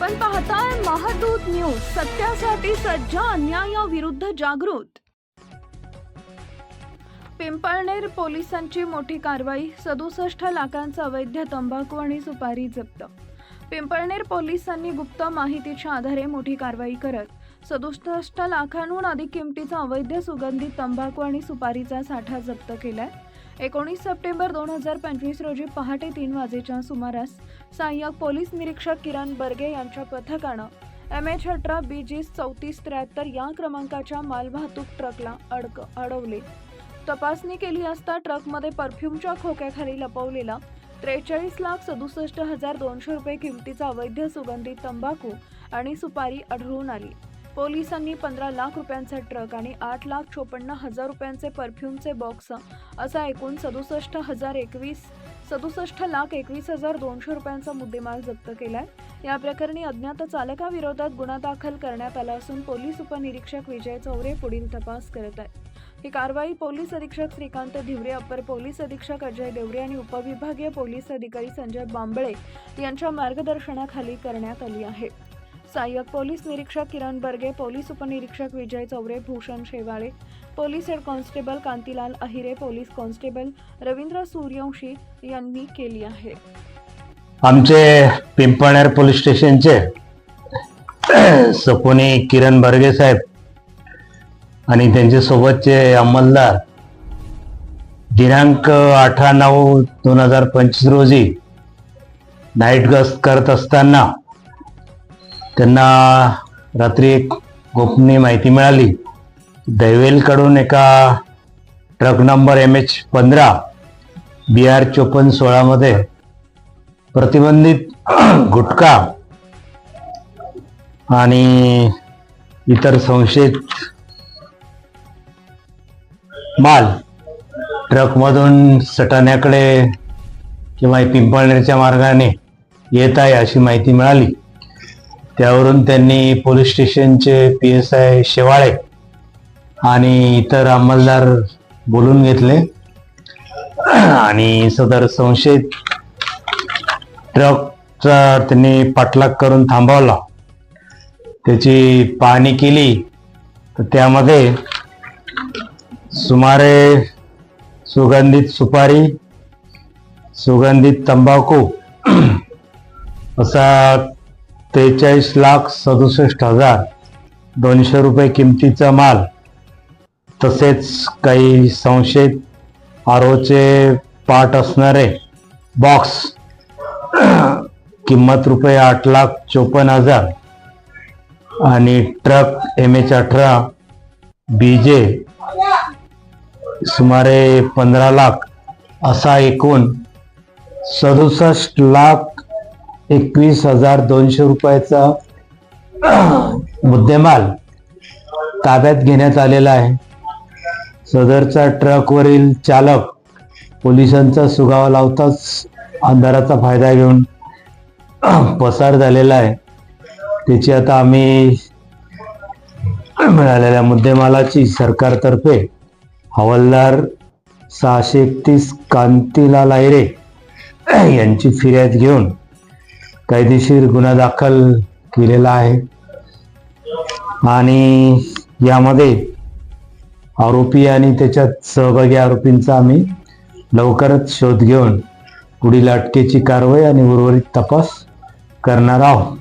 आपण पाहताय महादूत न्यूज सत्यासाठी सज्ज अन्यायाविरुद्ध जागृत. पिंपळनेर पोलिसांची मोठी कारवाई सदुसष्ट लाखांचा अवैध तंबाखू आणि सुपारी जप्त. पिंपळनेर पोलिसांनी गुप्त माहितीच्या आधारे मोठी कारवाई करत सदुसष्ट लाखांहून अधिक किमतीचा अवैध सुगंधित तंबाखू आणि सुपारीचा साठा जप्त केलाय. एकोणीस सप्टेंबर दोन हजार पंचवीस रोजी पहाटे तीन वाजेच्या सुमारास सहाय्यक पोलीस निरीक्षक किरण बर्गे यांच्या पथकानं एम एच अठरा बी जी चौतीस त्र्याहत्तर या क्रमांकाच्या मालवाहतूक ट्रकला अडक अडवले. तपासणी केली असता ट्रकमध्ये परफ्यूमच्या खोक्याखाली लपवलेला त्रेचाळीस लाख सदुसष्ट हजार दोनशे रुपये किमतीचा अवैध सुगंधित तंबाखू आणि सुपारी आढळून आली. पोलिसांनी पंधरा लाख रुपयांचा ट्रक आणि आठ लाख चोपन्न हजार रुपयांचे परफ्यूमचे बॉक्स असा एकूण सदुसष्ट हजार एकवीस सदुसष्ट लाख एकवीस हजार दोनशे रुपयांचा मुद्देमाल जप्त केलाय. या प्रकरणी अज्ञात चालकाविरोधात गुन्हा दाखल करण्यात आला असून पोलीस उपनिरीक्षक विजय चौरे पुढील तपास करत आहेत. ही कारवाई पोलीस अधीक्षक श्रीकांत धिवरे अप्पर पोलीस अधीक्षक अजय देवरे आणि उपविभागीय पोलीस अधिकारी संजय बांबळे यांच्या मार्गदर्शनाखाली करण्यात आली आहे. सहाय्यक पोलीस निरीक्षक किरण बर्गे पोलीस उपनिरीक्षक Vijay Chaure Bhushan Shewale police head constable Kantilal Ahire police constable Ravindra Suryavanshi यांनी केली आहे. आमचे पिंपळनेर पोलीस स्टेशनचे सपोनी किरण बर्गे साहेब आणि त्यांच्या सोबतचे अंमलदार दिनांक अठरा नऊ दोन हजार पंचवीस रोजी नाईट गस्त करत असताना त्यांना रात्री एक गोपनीय माहिती मिळाली. दैवेलकडून एका ट्रक नंबर एम एच पंधरा बी आर चोपन्न सोळामध्ये प्रतिबंधित गुटखा आणि इतर संशयित माल ट्रकमधून सटाण्याकडे किंवा पिंपळनेरच्या मार्गाने येत आहे अशी माहिती मिळाली. त्यावरून त्यांनी पोलीस स्टेशनचे पी एस आय शेवाळे आणि इतर अंमलदार बोलून घेतले. आणि सदर संशयित ट्रकचा त्यांनी पाठलाग करून थांबवला. त्याची पाहणी केली. तर त्यामध्ये सुमारे सुगंधित सुपारी सुगंधित तंबाखू असा त्रेचाळीस लाख सदुसष्ट हजार दोनशे रुपये किमतीचा माल. तसेच काही संशयित आरोचे पाठ असणारे बॉक्स. किंमत रुपये आठ लाख चोपन्न हजार. आणि ट्रक एम एच अठरा बी जे सुमारे पंधरा लाख असा एकूण सदुसष्ट लाख एकवीस हजार दोनशे रुपयाचा मुद्देमाल ताब्यात घेण्यात आलेला आहे. सदरचा ट्रकवरील चालक पोलिसांचा सुगावा लावताच अंधाराचा फायदा घेऊन पसार झालेला आहे. त्याची आता आम्ही मिळालेल्या मुद्देमालाची सरकारतर्फे हवालदार सहाशे एकतीस कांतीलाल आयरे यांची फिर्याद घेऊन कायदेशीर गुन्हा दाखल केलेला आहे. आणि यामध्ये आरोपी आणि त्याच्यात सहभागी आरोपींचा आम्ही लवकरच शोध घेऊन पुढील अटकेची कारवाई आणि उर्वरित तपास करणार आहोत.